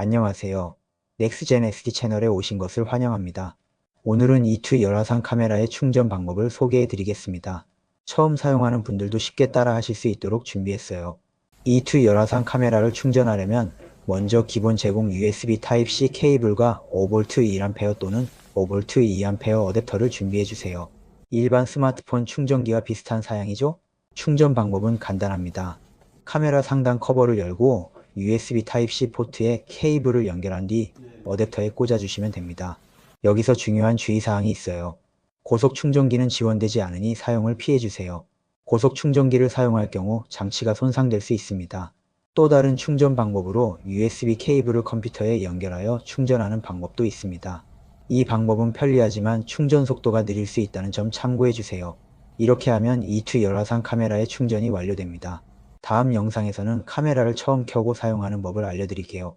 안녕하세요. 넥스젠 SD 채널에 오신 것을 환영합니다. 오늘은 E2 열화상 카메라의 충전 방법을 소개해 드리겠습니다. 처음 사용하는 분들도 쉽게 따라 하실 수 있도록 준비했어요. E2 열화상 카메라를 충전하려면 먼저 기본 제공 USB Type-C 케이블과 5V 2A 또는 5V 2A 어댑터를 준비해 주세요. 일반 스마트폰 충전기와 비슷한 사양이죠? 충전 방법은 간단합니다. 카메라 상단 커버를 열고 USB Type-C 포트에 케이블을 연결한 뒤 어댑터에 꽂아주시면 됩니다. 여기서 중요한 주의사항이 있어요. 고속 충전기는 지원되지 않으니 사용을 피해주세요. 고속 충전기를 사용할 경우 장치가 손상될 수 있습니다. 또 다른 충전 방법으로 USB 케이블을 컴퓨터에 연결하여 충전하는 방법도 있습니다. 이 방법은 편리하지만 충전 속도가 느릴 수 있다는 점 참고해 주세요. 이렇게 하면 E2 열화상 카메라의 충전이 완료됩니다. 다음 영상에서는 카메라를 처음 켜고 사용하는 법을 알려드릴게요.